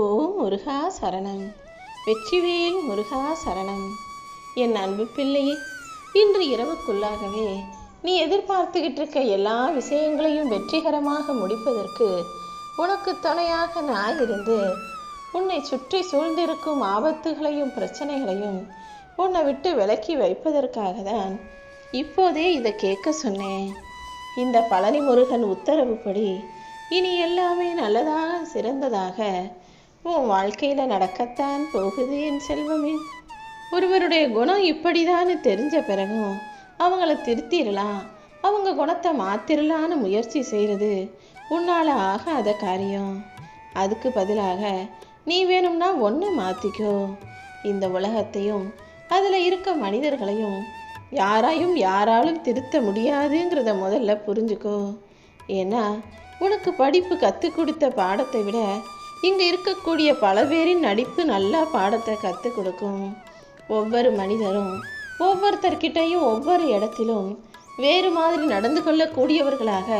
ஓ முருகா சரணம். வெற்றிவேல் முருகா சரணம். என் அன்பு பிள்ளையே இன்று இரவுக்குள்ளாகவே நீ எதிர்பார்த்துக்கிட்டு இருக்க எல்லா விஷயங்களையும் வெற்றிகரமாக முடிப்பதற்கு உனக்கு துணையாக நான் இருந்து உன்னை சுற்றி சூழ்ந்திருக்கும் ஆபத்துகளையும் பிரச்சனைகளையும் உன்னை விட்டு விலக்கி வைப்பதற்காக தான் இப்போதே இதை கேட்க சொன்னேன். இந்த பழனி முருகன் உத்தரவுப்படி இனி எல்லாமே நல்லதாக சிறந்ததாக உன் வாழ்க்கையில் நடக்கத்தான் போகுது என் செல்வமே. ஒருவருடைய குணம் இப்படிதான்னு தெரிஞ்ச பிறகும் அவங்கள திருத்திடலாம். அவங்க குணத்தை மாத்திரலான்னு முயற்சி செய்கிறது உன்னால் ஆகாத காரியம். அதுக்கு பதிலாக நீ வேணும்னா ஒன்று மாற்றிக்கோ இந்த உலகத்தையும் அதில் இருக்க மனிதர்களையும் யாராயும் யாராலும் திருத்த முடியாதுங்கிறத முதல்ல புரிஞ்சுக்கோ. ஏன்னா உனக்கு படிப்பு கற்றுக் கொடுத்த பாடத்தை விட இங்கே இருக்கக்கூடிய பல பேரின் நடிப்பு நல்லா பாடத்தை கற்றுக் கொடுக்கும். ஒவ்வொரு மனிதரும் ஒவ்வொருத்தர்கிட்டையும் ஒவ்வொரு இடத்திலும் வேறு மாதிரி நடந்து கொள்ளக்கூடியவர்களாக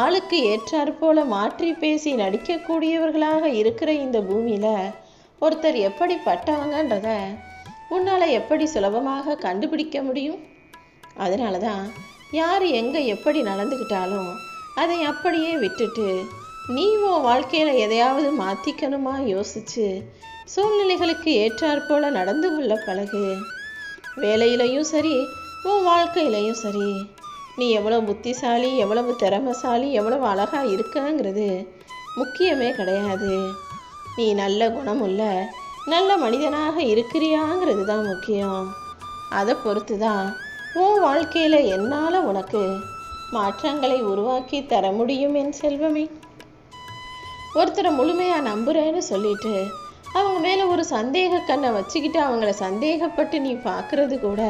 ஆளுக்கு ஏற்றாற்போல மாற்றி பேசி நடிக்கக்கூடியவர்களாக இருக்கிற இந்த பூமியில் ஒருத்தர் எப்படி பட்டவங்கன்றத உன்னால் எப்படி சுலபமாக கண்டுபிடிக்க முடியும்? அதனால தான் யார் எங்கே எப்படி நடந்துக்கிட்டாலும் அதை அப்படியே விட்டுட்டு நீ உன் வாழ்க்கையில் எதையாவது மாற்றிக்கணுமா யோசிச்சு? சூழ்நிலைகளுக்கு ஏற்றாற்போல் நடந்து கொள்ள பழகு. வேலையிலையும் சரி உன் வாழ்க்கையிலையும் சரி. நீ எவ்வளோ புத்திசாலி எவ்வளவு திறமசாலி எவ்வளவு அழகாக இருக்கங்கிறது முக்கியமே கிடையாது. நீ நல்ல குணமுள்ள நல்ல மனிதனாக இருக்கிறியாங்கிறது தான் முக்கியம். அதை பொறுத்து தான் உன் வாழ்க்கையில் என்னால் உனக்கு மாற்றங்களை உருவாக்கி தர முடியும் என் செல்வமே. ஒருத்தரை முழுமையாக நம்புறேன்னு சொல்லிட்டு அவங்க மேலே ஒரு சந்தேக கண்ணை வச்சுக்கிட்டு அவங்கள சந்தேகப்பட்டு நீ பார்க்குறது கூட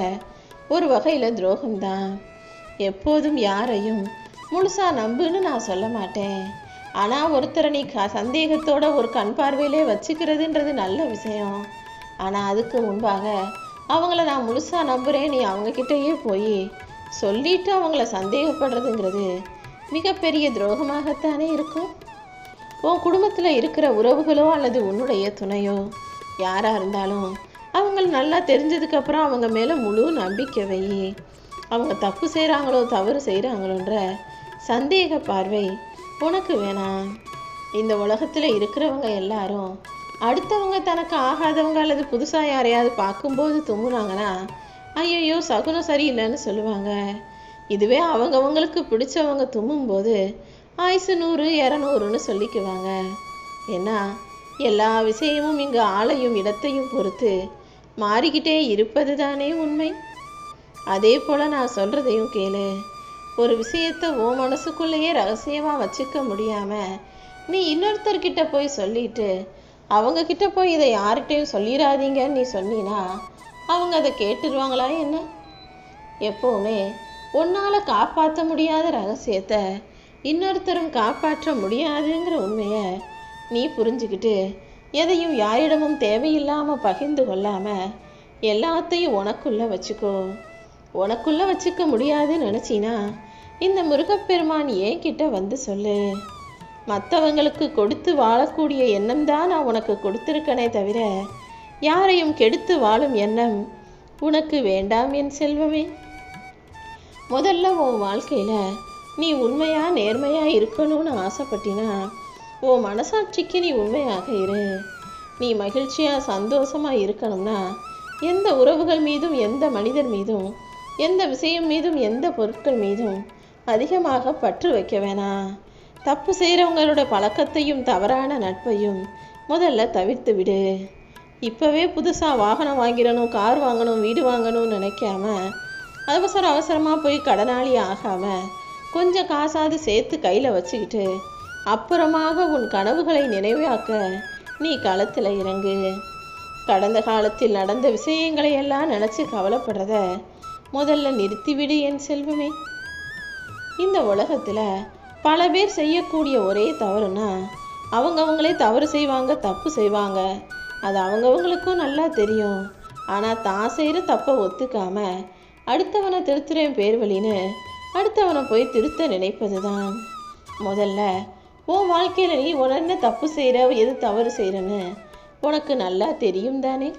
ஒரு வகையில் துரோகம்தான். எப்போதும் யாரையும் முழுசாக நம்புன்னு நான் சொல்ல மாட்டேன். ஆனால் ஒருத்தரை நீ க சந்தேகத்தோட ஒரு கண் பார்வையிலே வச்சுக்கிறதுன்றது நல்ல விஷயம். ஆனால் அதுக்கு முன்பாக அவங்கள நான் முழுசாக நம்புகிறேன் நீ அவங்கக்கிட்டேயே போய் சொல்லிட்டு அவங்கள சந்தேகப்படுறதுங்கிறது மிகப்பெரிய துரோகமாகத்தானே இருக்கும். உன் குடும்பத்தில் இருக்கிற உறவுகளோ அல்லது உன்னுடைய துணையோ யாராக இருந்தாலும் அவங்க நல்லா தெரிஞ்சதுக்கப்புறம் அவங்க மேலே முழு நம்பிக்கை வை. அவங்க தப்பு செய்கிறாங்களோ தவறு செய்கிறாங்களோன்ற சந்தேக பார்வை உனக்கு வேணாம் இந்த உலகத்தில் இருக்கிறவங்க எல்லாரும் அடுத்தவங்க தனக்கு ஆகாதவங்க அல்லது புதுசாக யாரையாவது பார்க்கும்போது தும்முனாங்கன்னா ஐயையோ சகுனம் சரியில்லைன்னு சொல்லுவாங்க. இதுவே அவங்கவங்களுக்கு பிடிச்சவங்க தும்மும்போது ஆயுசு நூறு இரநூறுன்னு சொல்லிக்குவாங்க. ஏன்னா எல்லா விஷயமும் இங்கு ஆளையும் இடத்தையும் பொறுத்து மாறிக்கிட்டே இருப்பது தானே உண்மை? அதே போல் நான் சொல்கிறதையும் கேளு. ஒரு விஷயத்தை ஓ மனசுக்குள்ளேயே ரகசியமாக வச்சுக்க முடியாமல் நீ இன்னொருத்தர்கிட்ட போய் சொல்லிட்டு அவங்கக்கிட்ட போய் இதை யார்கிட்டையும் சொல்லிடாதீங்கன்னு நீ சொன்னீன்னா அவங்க அதை கேட்டுருவாங்களா என்ன? எப்போவுமே உன்னால் காப்பாற்ற முடியாத ரகசியத்தை இன்னொருத்தரும் காப்பாற்ற முடியாதுங்கிற உண்மையை நீ புரிஞ்சுக்கிட்டு எதையும் யாரிடமும் தேவையில்லாமல் பகிர்ந்து கொள்ளாமல் எல்லாத்தையும் உனக்குள்ளே வச்சுக்கோ. உனக்குள்ளே வச்சுக்க முடியாதுன்னு நினச்சினா இந்த முருகப்பெருமான் ஏன் கிட்ட வந்து சொல்லு. மற்றவங்களுக்கு கொடுத்து வாழக்கூடிய எண்ணம் தான் நான் உனக்கு கொடுத்துருக்கனே தவிர யாரையும் கெடுத்து வாழும் எண்ணம் உனக்கு வேண்டாம் என் செல்வமே. முதல்ல உன் வாழ்க்கையில் நீ உண்மையா நேர்மையா இருக்கணும்னு ஆசைப்பட்டினா ஓ மனசாட்சிக்கு நீ உண்மையாக இரு. நீ மகிழ்ச்சியா சந்தோஷமா இருக்கணும்னா எந்த உறவுகள் மீதும் எந்த மனிதர் மீதும் எந்த விஷயம் மீதும் எந்த பொருட்கள் மீதும் அதிகமாக பற்று வைக்க வேணாம். தப்பு செய்கிறவங்களோட பழக்கத்தையும் தவறான நட்பையும் முதல்ல தவிர்த்து விடு. இப்போவே புதுசாக வாகனம் வாங்கிடணும் கார் வாங்கணும் வீடு வாங்கணும்னு நினைக்காம அவசர அவசரமாக போய் கடனாளி ஆகாமல் கொஞ்சம் காசாவது சேர்த்து கையில் வச்சுக்கிட்டு அப்புறமாக உன் கனவுகளை நினைவாக்க நீ களத்தில் இறங்கு. கடந்த காலத்தில் நடந்த விஷயங்களை எல்லாம் நினச்சி கவலைப்படுறத முதல்ல நிறுத்திவிடு என் செல்வமே. இந்த உலகத்தில் பல பேர் செய்யக்கூடிய ஒரே தவறுனா அவங்கவங்களே தவறு செய்வாங்க தப்பு செய்வாங்க. அது அவங்கவங்களுக்கும் நல்லா தெரியும். ஆனால் தான் செய்கிற தப்பை ஒத்துக்காம அடுத்தவனை திருத்துறேன் பேர் வழின்னு அடுத்தவனை போய் திருத்த நினைப்பது தான் முதல்ல உன் வாழ்க்கையில் நீ உடனே தப்பு செய்கிற எது தவறு செய்கிறன்னு உனக்கு நல்லா தெரியும் தானே?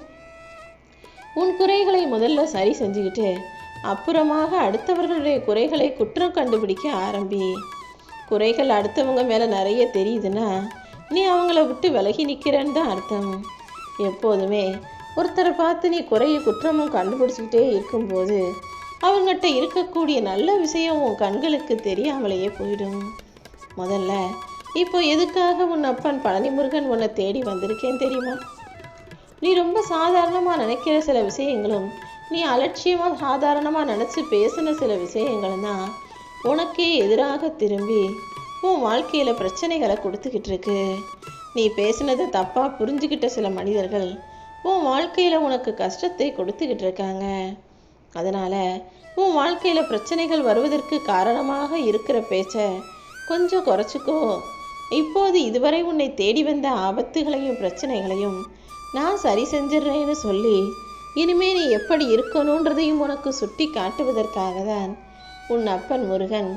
உன் குறைகளை முதல்ல சரி செஞ்சுக்கிட்டு அப்புறமாக அடுத்தவர்களுடைய குறைகளை குற்றம் கண்டுபிடிக்க ஆரம்பி. குறைகள் அடுத்தவங்க மேலே நிறைய தெரியுதுன்னா நீ அவங்கள விட்டு விலகி நிற்கிறன்னு தான் அர்த்தம். எப்போதுமே ஒருத்தரை பார்த்து நீ குறைய குற்றமும் கண்டுபிடிச்சிக்கிட்டே இருக்கும்போது அவங்ககிட்ட இருக்கக்கூடிய நல்ல விஷயம் உன் கண்களுக்கு தெரியாமலேயே போயிடும். முதல்ல இப்போ எதுக்காக உன் அப்பன் பழனிமுருகன் உன்னை தேடி வந்திருக்கேன் தெரியுமா? நீ ரொம்ப சாதாரணமாக நினைக்கிற சில விஷயங்களும் நீ அலட்சியமாக சாதாரணமாக நினச்சி பேசின சில விஷயங்களும் தான் உனக்கே எதிராக திரும்பி உன் வாழ்க்கையில் பிரச்சனைகளை கொடுத்துக்கிட்டு இருக்கு. நீ பேசினதை தப்பாக புரிஞ்சுக்கிட்ட சில மனிதர்கள் உன் வாழ்க்கையில் உனக்கு கஷ்டத்தை கொடுத்துக்கிட்டு இருக்காங்க. அதனால் உன் வாழ்க்கையில் பிரச்சனைகள் வருவதற்கு காரணமாக இருக்கிற பேச்சை கொஞ்சம் குறைச்சிக்கோ. இப்போது இதுவரை உன்னை தேடி வந்த ஆபத்துகளையும் பிரச்சனைகளையும் நான் சரி செஞ்சிடுறேன்னு சொல்லி இனிமே நீ எப்படி இருக்கணுன்றதையும் உனக்கு சுட்டி காட்டுவதற்காக தான் உன் அப்பன் முருகன்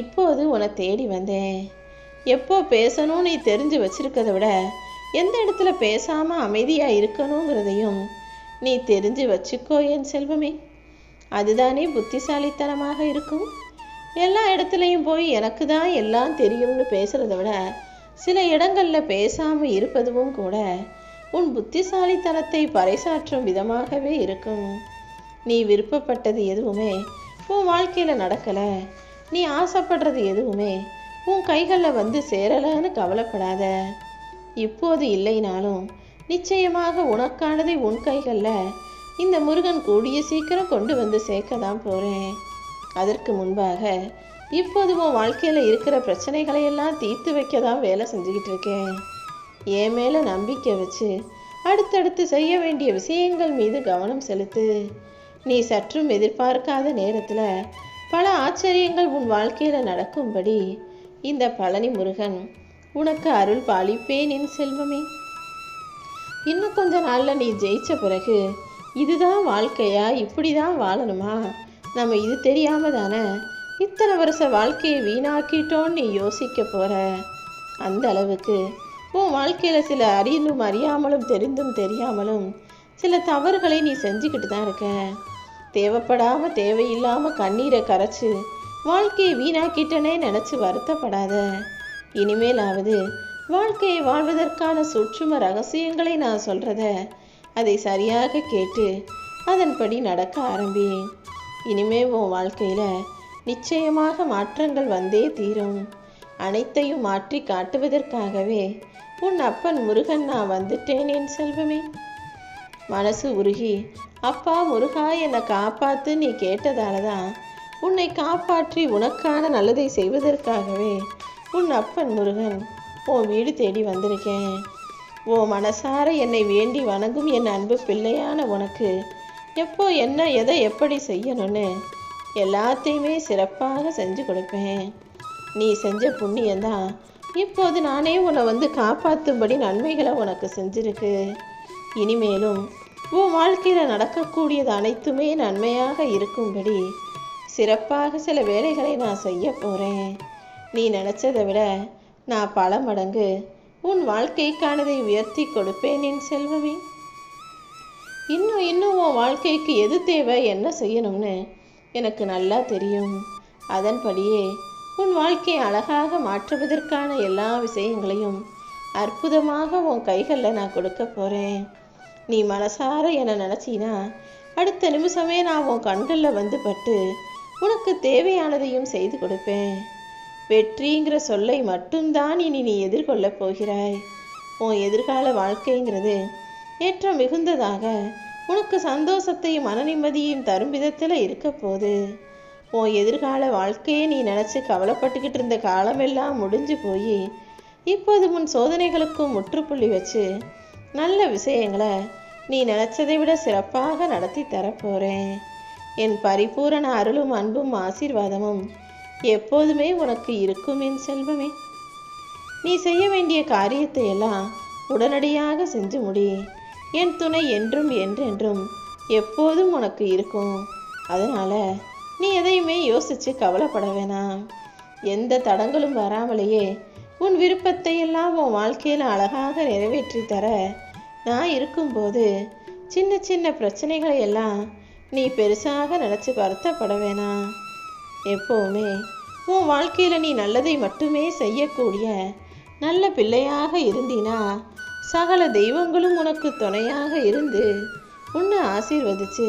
இப்போது உன்னை தேடி வந்தேன். எப்போ பேசணும் நீ தெரிஞ்சு வச்சிருக்கதை விட எந்த இடத்துல பேசாமல் அமைதியாக இருக்கணுங்கிறதையும் நீ தெரிஞ்சு வச்சுக்கோ என் செல்வமே. அதுதானே புத்திசாலித்தனமாக இருக்கும். எல்லா இடத்துலையும் போய் எனக்கு தான் எல்லாம் தெரியும்னு பேசுகிறத விட சில இடங்களில் பேசாமல் இருப்பதுவும் கூட உன் புத்திசாலித்தனத்தை பறைசாற்றும் விதமாகவே இருக்கும். நீ விருப்பப்பட்டது எதுவுமே உன் வாழ்க்கையில் நடக்கலை. நீ ஆசைப்படுறது எதுவுமே உன் கைகளில் வந்து சேரலைன்னு கவலைப்படாத. இப்போது இல்லைனாலும் நிச்சயமாக உனக்கானதை உன் கைகளில் இந்த முருகன் கூடிய சீக்கிரம் கொண்டு வந்து சேர்க்க தான் போகிறேன் அதற்கு முன்பாக இப்போது உன் வாழ்க்கையில் இருக்கிற பிரச்சனைகளை எல்லாம் தீர்த்து வைக்க தான் வேலை செஞ்சுக்கிட்டு இருக்கேன். என் மேலே நம்பிக்கை வச்சு அடுத்தடுத்து செய்ய வேண்டிய விஷயங்கள் மீது கவனம் செலுத்து. நீ சற்றும் எதிர்பார்க்காத நேரத்தில் பல ஆச்சரியங்கள் உன் வாழ்க்கையில் நடக்கும்படி இந்த பழனி முருகன் உனக்கு அருள் பாலிப்பேன் என் செல்வமே. இன்னும் கொஞ்ச நாளில் நீ ஜெயிச்ச பிறகு இதுதான் வாழ்க்கையா? இப்படி தான் வாழணுமா? நம்ம இது தெரியாம தானே? இத்தனை வருஷ வாழ்க்கையை வீணாக்கிட்டோன்னு நீ யோசிக்க போற? அந்த அளவுக்கு உன் வாழ்க்கையில் சில அறியலும் அறியாமலும் தெரிந்தும் தெரியாமலும் சில தவறுகளை நீ செஞ்சுக்கிட்டு தான் இருக்க. தேவைப்படாம தேவையில்லாம கண்ணீரை கரைச்சு வாழ்க்கையை வீணாக்கிட்டனே நினச்சி வருத்தப்படாத. இனிமேலாவது வாழ்க்கையை வாழ்வதற்கான சுற்றும ரகசியங்களை நான் சொல்கிறத அதை சரியாக கேட்டு அதன்படி நடக்க ஆரம்பி இனிமே உன் வாழ்க்கையில் நிச்சயமாக மாற்றங்கள் வந்தே தீரும். அனைத்தையும் மாற்றி காட்டுவதற்காகவே உன் அப்பன் முருகன் நான் வந்துட்டேன் என் செல்வமே. மனசு உருகி அப்பா முருகா என்னை காப்பாத்து நீ கேட்டதால தான் உன்னை காப்பாற்றி உனக்கான நல்லதை செய்வதற்காகவே உன் அப்பன் முருகன் உன் வீடு தேடி வந்திருக்கேன். ஓ மனசார என்னை வேண்டி வணங்கும் என் அன்பு பிள்ளையான உனக்கு. எப்போ என்ன எதை எப்படி செய்யணும்னு எல்லாத்தையுமே சிறப்பாக செஞ்சு கொடுப்பேன். நீ செஞ்ச புண்ணியம்தான். இப்போது நானே உன்னை வந்து காப்பாற்றும்படி நன்மைகளை உனக்கு செஞ்சிருக்கு. இனிமேலும் உன் வாழ்க்கையில் நடக்கக்கூடியது அனைத்துமே நன்மையாக இருக்கும்படி சிறப்பாக சில வேலைகளை நான் செய்ய போகிறேன் நீ நினச்சதை விட நான் பல மடங்கு உன் வாழ்க்கைக்கானதை உயர்த்தி கொடுப்பேன் என் செல்வமே. இன்னும் இன்னும் உன் வாழ்க்கைக்கு எது தேவை? என்ன செய்யணும்னு எனக்கு நல்லா தெரியும். அதன்படியே உன் வாழ்க்கையை அழகாக மாற்றுவதற்கான எல்லா விஷயங்களையும் அற்புதமாக உன் கைகளில் நான் கொடுக்க போகிறேன் நீ மனசார என்னை நினச்சினா அடுத்த நிமிஷமே நான் உன் கண்களில் வந்து பட்டு உனக்கு தேவையானதையும் செய்து கொடுப்பேன். வெற்றிங்கிற சொல்லை மட்டும்தான் இனி நீ எதிர்கொள்ளப் போகிறாய். உன் எதிர்கால வாழ்க்கைங்கிறது ஏற்றம் மிகுந்ததாக உனக்கு சந்தோஷத்தையும் மனநிம்மதியையும் தரும் விதத்தில் இருக்க போது உன் எதிர்கால வாழ்க்கையை நீ நினச்சி கவலைப்பட்டுக்கிட்டு இருந்த காலமெல்லாம் முடிஞ்சு போய் இப்போது உன் சோதனைகளுக்கும் முற்றுப்புள்ளி வச்சு நல்ல விஷயங்களை நீ நினச்சதை விட சிறப்பாக நடத்தி தரப்போகிறேன் என் பரிபூரண அருளும் அன்பும் ஆசீர்வாதமும் எப்போதுமே உனக்கு இருக்கும் என் செல்வமே. நீ செய்ய வேண்டிய காரியத்தை எல்லாம் உடனடியாக செஞ்சு முடி. என் துணை என்றும் என்றென்றும் எப்போதும் உனக்கு இருக்கும். அதனால் நீ எதையுமே யோசித்து கவலைப்பட வேணாம். எந்த தடங்களும் வராமலேயே உன் விருப்பத்தை எல்லாம் உன் வாழ்க்கையில் அழகாக நிறைவேற்றி தர நான் இருக்கும்போது சின்ன சின்ன பிரச்சனைகளை எல்லாம் நீ பெருசாக நினச்சி வருத்தப்பட வேணாம். எப்போவுமே உன் வாழ்க்கையில் நீ நல்லதை மட்டுமே செய்யக்கூடிய நல்ல பிள்ளையாக இருந்தினா சகல தெய்வங்களும் உனக்கு துணையாக இருந்து உன்னை ஆசீர்வதிச்சு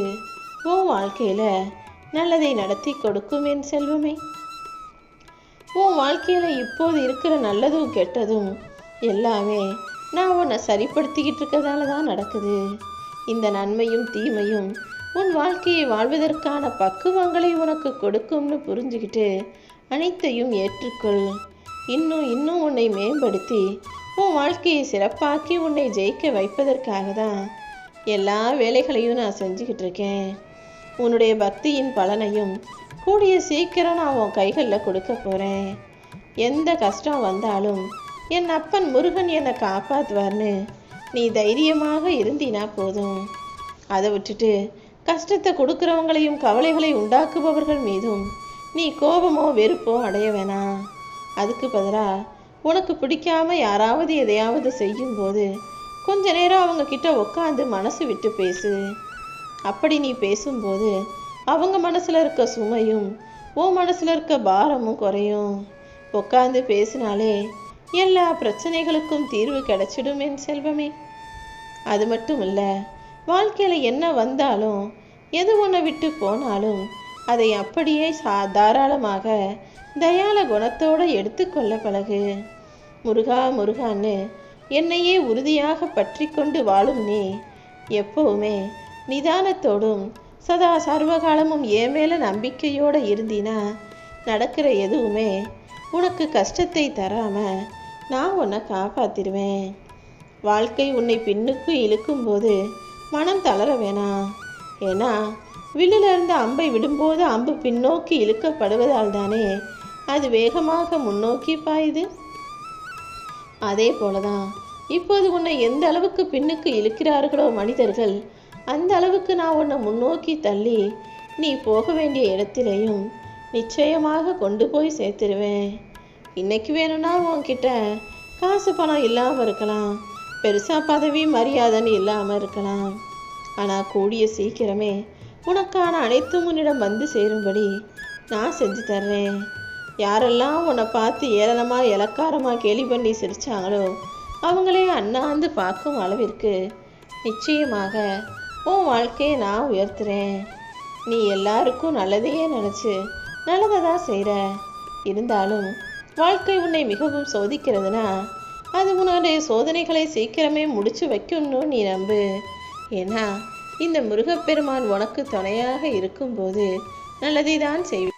உன் வாழ்க்கையில் நல்லதை நடத்தி கொடுக்கும் என் செல்வமே. உன் வாழ்க்கையில் இப்போது இருக்கிற நல்லதும் கெட்டதும் எல்லாமே நான் உன்னை சரிப்படுத்திக்கிட்டு இருக்கிறதால தான் நடக்குது. இந்த நன்மையும் தீமையும் உன் வாழ்க்கையை வாழ்வதற்கான பக்குவங்களை உனக்கு கொடுக்கும்னு புரிஞ்சுக்கிட்டு அனைத்தையும் ஏற்றுக்கொள். இன்னும் இன்னும் உன்னை மேம்படுத்தி உன் வாழ்க்கையை சிறப்பாக்கி உன்னை ஜெயிக்க வைப்பதற்காக தான் எல்லா வேலைகளையும் நான் செஞ்சுக்கிட்டு இருக்கேன். உன்னுடைய பக்தியின் பலனையும் கூடிய சீக்கிரம் நான் உன் கைகளில் கொடுக்க போகிறேன் எந்த கஷ்டம் வந்தாலும் என் அப்பன் முருகன் என்னை காப்பாற்றுவார்னு நீ தைரியமாக இருந்தினா போதும். அதை விட்டுட்டு கஷ்டத்தை கொடுக்குறவங்களையும் கவலைகளை உண்டாக்குபவர்கள் மீதும் நீ கோபமோ வெறுப்போ அடைய வேணாம் அதுக்கு பதிலாக உனக்கு பிடிக்காம யாராவது எதையாவது செய்யும்போது கொஞ்ச நேரம் அவங்க கிட்ட உட்காந்து மனசு விட்டு பேசு. அப்படி நீ பேசும்போது அவங்க மனசில் இருக்க சுமையும் உன் மனசில் இருக்க பாரமும் குறையும். உட்காந்து பேசினாலே எல்லா பிரச்சனைகளுக்கும் தீர்வு கிடைச்சிடும் என் செல்வமே. அது மட்டும் இல்லை வாழ்க்கையில் என்ன வந்தாலும் எது ஒன்று விட்டு போனாலும் அதை அப்படியே சா தாராளமாக தயால குணத்தோடு எடுத்துக்கொள்ள பழகு. முருகா முருகான்னு என்னையே உறுதியாக பற்றி கொண்டு வாழும் நீ எப்பவுமே நிதானத்தோடும் சதா சர்வகாலமும் என் மேல நம்பிக்கையோடு இருந்தினா நடக்கிற எதுவுமே உனக்கு கஷ்டத்தை தராம நான் உன்னை காப்பாத்திருவேன் வாழ்க்கை உன்னை பின்னுக்கு இழுக்கும்போது மனம் தளர வேணாம் ஏன்னா வில்லிலிருந்து அம்பை விடும்போது அம்பு பின்னோக்கி இழுக்கப்படுவதால் தானே அது வேகமாக முன்னோக்கி பாயுது. அதே போலதான் இப்போது உன்னை எந்த அளவுக்கு பின்னுக்கு இழுக்கிறார்களோ மனிதர்கள் அந்த அளவுக்கு நான் உன்னை முன்னோக்கி தள்ளி நீ போக வேண்டிய இடத்திலையும் நிச்சயமாக கொண்டு போய் சேர்த்துருவேன். இன்னைக்கு வேணும்னா உன்கிட்ட காசு பணம் இல்லாமல் இருக்கலாம். பெருசாக பதவி மரியாதைன்னு இல்லாமல் இருக்கலாம். ஆனால் கூடிய சீக்கிரமே உனக்கான அனைத்தும் உன்னிடம் வந்து சேரும்படி நான் செஞ்சு தர்றேன். யாரெல்லாம் உன்னை பார்த்து ஏளனமாக இலக்காரமாக கேலி பண்ணி சிரிச்சாங்களோ அவங்களே அண்ணாந்து பார்க்கும் அளவிற்கு நிச்சயமாக உன் வாழ்க்கையை நான் உயர்த்துறேன். நீ எல்லாருக்கும் நல்லதையே நினச்சி நல்லதை தான் செய்கிற இருந்தாலும் வாழ்க்கை உன்னை மிகவும் சோதிக்கிறதுனா அது உன்னுடைய சோதனைகளை சீக்கிரமே முடிச்சு வைக்கணும்னு நீ நம்பு. ஏன்னா இந்த முருகப்பெருமான் உனக்கு துணையாக இருக்கும்போது நல்லதை தான் செய்வேன்